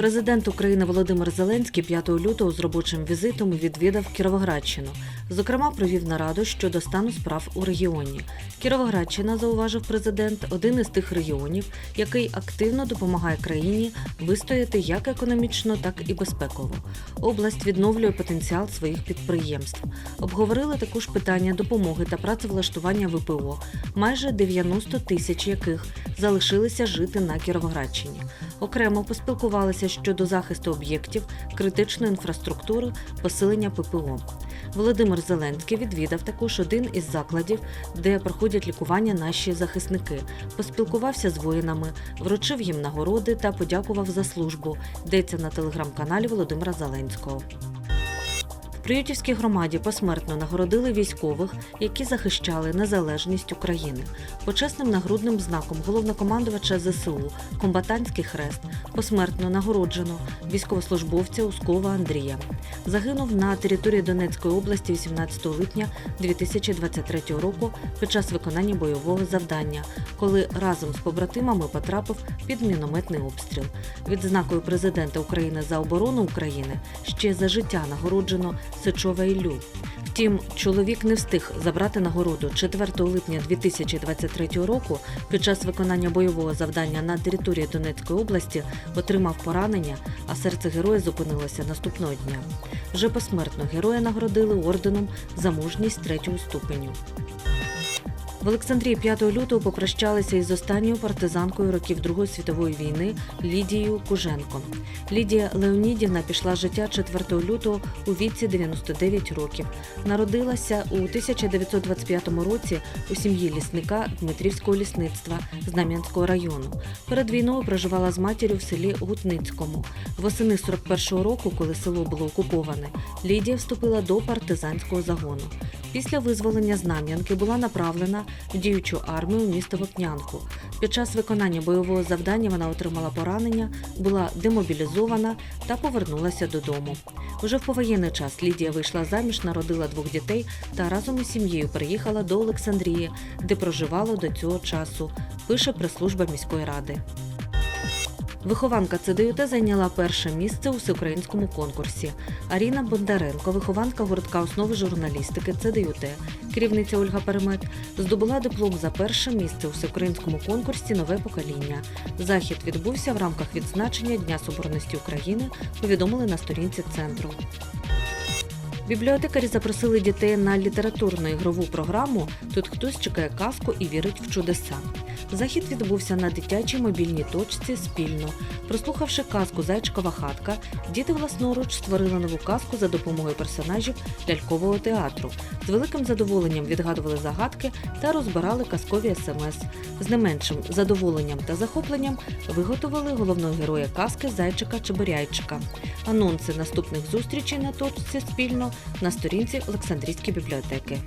Президент України Володимир Зеленський 5 лютого з робочим візитом відвідав Кіровоградщину. Зокрема, провів нараду щодо стану справ у регіоні. Кіровоградщина, зауважив президент, один із тих регіонів, який активно допомагає країні вистояти як економічно, так і безпеково. Область відновлює потенціал своїх підприємств. Обговорили також питання допомоги та працевлаштування ВПО, майже 90 тисяч яких залишилися жити на Кіровоградщині. Окремо поспілкувалися щодо захисту об'єктів, критичної інфраструктури, посилення ППО. Володимир Зеленський відвідав також один із закладів, де проходять лікування наші захисники. Поспілкувався з воїнами, вручив їм нагороди та подякував за службу. Йдеться на телеграм-каналі Володимира Зеленського. Приютівській громаді посмертно нагородили військових, які захищали незалежність України. Почесним нагрудним знаком головнокомандувача ЗСУ Комбатантський хрест посмертно нагороджено військовослужбовця Ускова Андрія. Загинув на території Донецької області 18 липня 2023 року під час виконання бойового завдання, коли разом з побратимами потрапив під мінометний обстріл. Відзнакою президента України за оборону України ще за життя нагороджено Сичова Іллю. Втім, чоловік не встиг забрати нагороду 4 липня 2023 року. Під час виконання бойового завдання на території Донецької області отримав поранення, а серце героя зупинилося наступного дня. Вже посмертно героя нагородили орденом за мужність третього ступеню. В Олександрії 5 лютого попрощалися із останньою партизанкою років Другої світової війни Лідією Куженко. Лідія Леонідівна пішла життя 4 лютого у віці 99 років. Народилася у 1925 році у сім'ї лісника Дмитрівського лісництва Знам'янського району. Перед війною проживала з матір'ю в селі Гутницькому. Восени 41-го року, коли село було окуповане, Лідія вступила до партизанського загону. Після визволення Знам'янки була направлена в діючу армію в місто Вопнянку. Під час виконання бойового завдання вона отримала поранення, була демобілізована та повернулася додому. Уже в повоєнний час Лідія вийшла заміж, народила двох дітей та разом із сім'єю переїхала до Олександрії, де проживала до цього часу. Пише прес-служба міської ради. Вихованка ЦДЮТ зайняла перше місце у всеукраїнському конкурсі. Аріна Бондаренко, вихованка гуртка основи журналістики ЦДЮТ, керівниця Ольга Перемет, здобула диплом за перше місце у всеукраїнському конкурсі Нове покоління. Захід відбувся в рамках відзначення Дня Соборності України. Повідомили на сторінці центру. Бібліотекарі запросили дітей на літературну ігрову програму Тут хтось чекає казку і вірить в чудеса. Захід відбувся на дитячій мобільній точці спільно. Прослухавши казку Зайчикова хатка, діти власноруч створили нову казку за допомогою персонажів лялькового театру. З великим задоволенням відгадували загадки та розбирали казкові смс. З не меншим задоволенням та захопленням виготовили головного героя казки Зайчика Чебуряйчика. Анонси наступних зустрічей на точці спільно на сторінці Олександрійської бібліотеки.